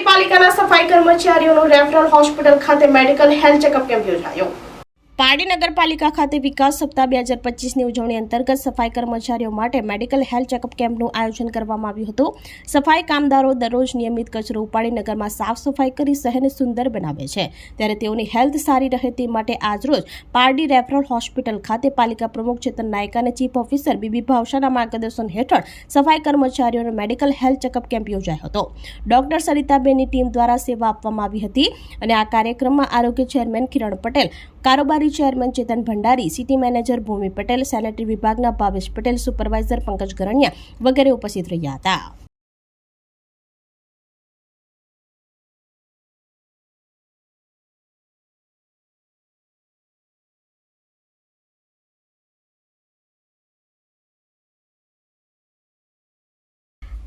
પાલિકાના સફાઈ કર્મચારીઓનો રેફરલ હોસ્પિટલ ખાતે મેડિકલ હેલ્થ ચેકઅપ કેમ્પ યોજાયો. પારડી નગરપાલિકા ખાતે વિકાસ સપ્તાહ બે હજાર પચીસની ઉજવણી અંતર્ગત સફાઈ કર્મચારીઓ માટે મેડિકલ હેલ્થ ચેકઅપ કેમ્પનું આયોજન કરવામાં આવ્યું હતું. સફાઈ કામદારો દરરોજ નિયમિત કચરો ઉપાડી નગરમાં સાફ સફાઈ કરી શહેરને સુંદર બનાવે છે. ત્યારે તેઓની હેલ્થ સારી રહે તે માટે આજરોજ પારડી રેફરલ હોસ્પિટલ ખાતે પાલિકા પ્રમુખ ચેતન નાયક અને ચીફ ઓફિસર બીબી ભાવસાના માર્ગદર્શન હેઠળ સફાઈ કર્મચારીઓનો મેડિકલ હેલ્થ ચેકઅપ કેમ્પ યોજાયો હતો. ડોક્ટર સરિતાબેનની ટીમ દ્વારા સેવા આપવામાં આવી હતી અને આ કાર્યક્રમમાં આરોગ્ય ચેરમેન કિરણ પટેલ, કારોબારી chairman Chetan Bhandari, city manager Bhumi Patel, sanitary વિભાગના ભાવેશ પટેલ, સુપરવાઇઝર પંકજ ગરણિયા વગેરે ઉપસ્થિત રહ્યા હતા.